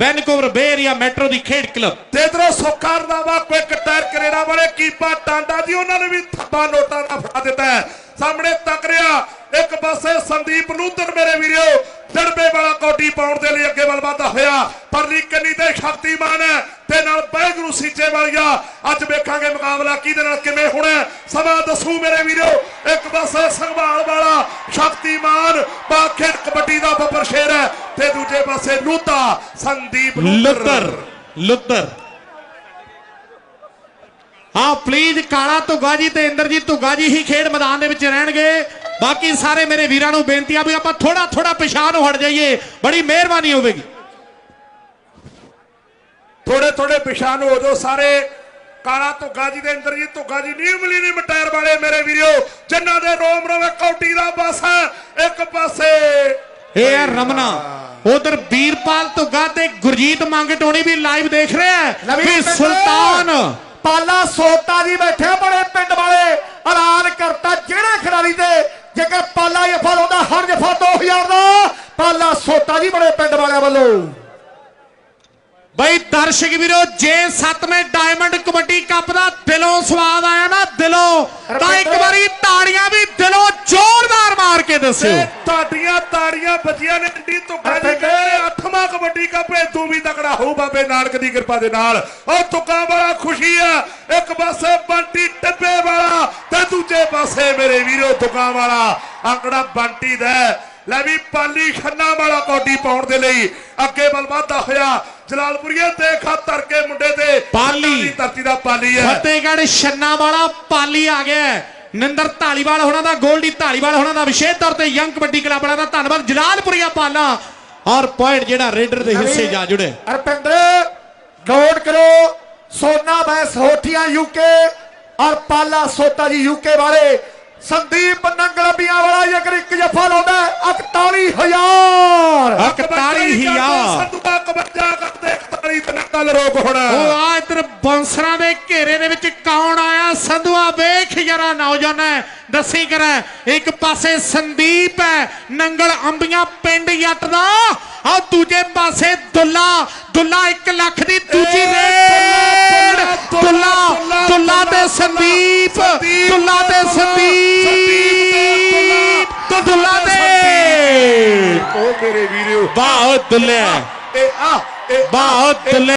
Vancouver ਬੇ metro ਦੀ ਖੇਡ club. ਤੇ ਇਧਰੋਂ ਸੁੱਖਾ ਰੰਧਾਵਾ ਕੋਈ ਟਾਇਰ ਕਰੇੜਾ ਵਾਲੇ ਕੀਪਾ ਟਾਂਡਾ ਜੀ, ਉਹਨਾਂ ਨੇ ਵੀ ਥੱਬਾ ਨੋਟਾਂ ਦਾ ਫੜਾ ਦਿੱਤਾ ਸਾਹਮਣੇ ਤੱਕ ਰਿਹਾ। ਇੱਕ ਪਾਸੇ ਸੰਦੀਪ ਨੂਤਨ ਮੇਰੇ ਵੀਰੋ ਡੜਬੇ ਵਾਲਾ ਕੋਟੀ ਪਾਉਣ ਦੇ ਲਈ ਅੱਗੇ ਵੱਲ ਵਧਦਾ ਹੋਇਆ। ਪਰਲੀ ਕੰਨੀ ਤੇ ਸ਼ਕਤੀਮਾਨ ਹੈ। ਤੇ ਨਾਲ ਬੈਗਰੂ ਸੀਚੇ ਵਾਲੀਆ। ਅੱਜ ਵੇਖਾਂਗੇ ਮੁਕਾਬਲਾ ਕਿਹਦੇ ਨਾਲ ਕਿਵੇਂ ਹੋਣਾ ਸਮਾਂ ਦੱਸੂ ਮੇਰੇ ਵੀਰੋ। ਇੱਕ ਪਾਸੇ ਸੰਭਾਲ ਵਾਲਾ ਸ਼ਕਤੀਮਾਨ ਬਾਖੇੜ ਕਬੱਡੀ ਦਾ ਬੱਬਰ ਸ਼ੇਰ ਹੈ ਤੇ ਦੂਜੇ ਪਾਸੇ ਨੂਤਾ ਸੰਦੀਪ ਲੁੱਤਰ ਲੁੱਤਰ। ਹਾਂ ਪਲੀਜ਼ ਕਾਲਾ ਧੁੱਗਾ ਜੀ ਤੇ ਇੰਦਰਜੀਤ ਧੁੱਗਾ ਜੀ ਹੀ ਖੇਡ ਮੈਦਾਨ ਦੇ ਵਿੱਚ ਰਹਿਣਗੇ। ਬਾਕੀ ਸਾਰੇ ਮੇਰੇ ਵੀਰਾਂ ਨੂੰ ਬੇਨਤੀ ਆ ਵੀ ਆਪਾਂ ਥੋੜਾ ਥੋੜਾ ਪਿਛਾਂ ਨੂੰ ਹਟ ਜਾਈਏ। ਬੜੀ ਮਿਹਰਬਾਨੀ ਹੋਵੇਗੀ। ਥੋੜੇ ਥੋੜੇ ਪਿਛਾਂ ਨੂੰ ਹੋ ਜਾਓ ਸਾਰੇ। ਕਾਲਾ ਧੁੱਗਾ ਜੀ ਦੇ ਅੰਦਰ ਜੀ ਧੁੱਗਾ ਜੀ ਨੀਮਲੀ ਨਹੀਂ ਮਟਾਇਰ ਵਾਲੇ ਮੇਰੇ ਵੀਰੋ ਜਿਨ੍ਹਾਂ ਦੇ ਰੋਮ ਰਵੇ ਕੌਟੀ ਦਾ ਬਸ ਇੱਕ ਪਾਸੇ। ਇਹ ਹੈ ਰਮਨਾ। ਉਧਰ ਵੀਰਪਾਲ ਧੁੱਗਾ ਤੇ ਗੁਰਜੀਤ ਮੰਗਟੋਣੀ ਵੀ ਲਾਈਵ ਦੇਖ ਰਿਹਾ ਹੈ ਕਿ ਸੁਲਤਾਨ ਪਾਲਾ ਸੋਤਾ ਜੀ ਬੈਠੇ ਬੜੇ ਪਿੰਡ ਵਾਲੇ। ਐਲਾਨ ਕਰਤਾ ਜਿਹੜੇ ਖਿਡਾਰੀ ਤੇ ਜੇਕਰ ਪਾਲਾ ਜਫਾ ਲਾਉਂਦਾ ਹਰ ਜਫਾ 2000 ਦਾ। ਪਾਲਾ ਸੋਤਾ ਜੀ ਬੜੇ ਪਿੰਡ ਵਾਲਿਆਂ ਵੱਲੋਂ। ਬਈ ਦਰਸ਼ਕ ਵੀਰੋ ਜੇ 7ਵੇਂ ਦੱਸਿਓ। ਤੇ ਤੁਹਾਡੀਆਂ ਤਾੜੀਆਂ ਬੱਜੀਆਂ ਨੇ ਡੀ ਧੁੱਗਾ ਜੀ ਕਹਿੰਦੇ ਅੱਠਵਾਂ ਕਬੱਡੀ ਕੱਪ ਇਹ ਤੂੰ ਵੀ ਤਕੜਾ ਹੋਊ ਬਾਬੇ ਨਾਨਕ ਦੀ ਕਿਰਪਾ ਦੇ ਨਾਲ। ਉਹ ਤੁੱਕਾ ਵਾਲਾ ਖੁਸ਼ੀ ਆ ਇੱਕ ਪਾਸੇ ਬੰਟੀ ਟੱਬੇ ਵਾਲਾ ਤੇ ਦੂਜੇ ਪਾਸੇ ਮੇਰੇ ਵੀਰੋ ਤੁੱਕਾ ਵਾਲਾ। ਅੰਕੜਾ ਬੰਟੀ ਦਾ ਹੈ। ਲੈ ਵੀ ਪਾਲੀ ਖੰਨਾ ਵਾਲਾ ਕੋਡੀ ਪਾਉਣ ਦੇ ਲਈ ਅੱਗੇ ਵੱਲ ਵਧਦਾ ਹੋਇਆ। ਜਲਾਲਪੁਰੀਏ ਦੇ ਖਾਤਰ ਕੇ ਮੁੰਡੇ ਤੇ। ਪਾਲੀ। ਦੀ ਧਰਤੀ ਦਾ ਪਾਲੀ ਹੈ। ਫਤਿਹਗੜ੍ਹ ਛੰਨਾ ਵਾਲਾ ਪਾਲੀ ਆ ਗਿਆ ਹੈ। ਨਿੰਦਰ ਢਾਲੀਵਾਲ ਹੋਣਾ ਦਾ ਗੋਲਡੀ ਢਾਲੀਵਾਲ ਹੋਣਾ ਦਾ ਵਿਸ਼ੇਸ਼ ਤੌਰ ਤੇ ਯੰਗ ਕਬੱਡੀ ਕਲੱਬ ਵਾਲਾ ਦਾ ਧੰਨਵਾਦ। ਜਲਾਲਪੁਰੀਆ ਪਾਲਾ ਔਰ ਪੁਆਇੰਟ ਜਿਹੜਾ ਰੇਡਰ ਦੇ ਹਿੱਸੇ ਜਾ ਜੁੜੇ। ਅਰਪਿੰਦਰ ਨੋਟ ਕਰੋ ਸੋਨਾ ਬੈਸ ਹੋਠੀਆਂ ਯੂਕੇ ਔਰ ਪਾਲਾ ਸੋਤਾ ਜੀ ਯੂਕੇ ਵਾਲੇ। ਸੰਦੀਪ ਨੰਗਲਬੀਆਂ ਵਾਲਾ ਜੇਕਰ ਇੱਕ ਜਫਾ ਲਾਉਂਦਾ 41000 41000 ਸੰਦੂਕਾ ਕਬੱਜਾ ਕਰਦੇ 41 ਤੇ ਨਕਲ ਰੋਕ ਹੋਣਾ। ਉਹ ਆ ਇਧਰ ਬੌਂਸਰਾਂ ਦੇ ਘੇਰੇ ਦੇ ਵਿੱਚ ਕੌਣ ਆਇਆ? ਸੰਧੂਆ ਜਰਾ ਨੌਜਵਾਨ ਹੈ ਦੱਸੀ ਕਰਾਂ ਇੱਕ ਪਾਸੇ ਸੰਦੀਪ ਹੈ ਨੰਗਲ ਅੰਬੀਆਂ ਪਿੰਡ ਜੱਟ ਦਾ ਆ ਦੂਜੇ ਪਾਸੇ ਦੁੱਲਾ ਦੁੱਲਾ 1 ਲੱਖ ਦੀ ਦੂਜੀ ਰੇਡ ਦੁੱਲਾ, ਦੁੱਲਾ ਦੁੱਲਾ, ਦੁੱਲਾ ਤੇ ਸੰਦੀਪ ਦੁੱਲਾ ਤੇ ਸੰਦੀਪ ਦੁੱਲਾ ਤੇ ਉਹ ਮੇਰੇ ਵੀਰੋ। ਵਾਹ ਦੁੱਲੇ। ਇਹ ਆ। ਦੁੱਲੇ।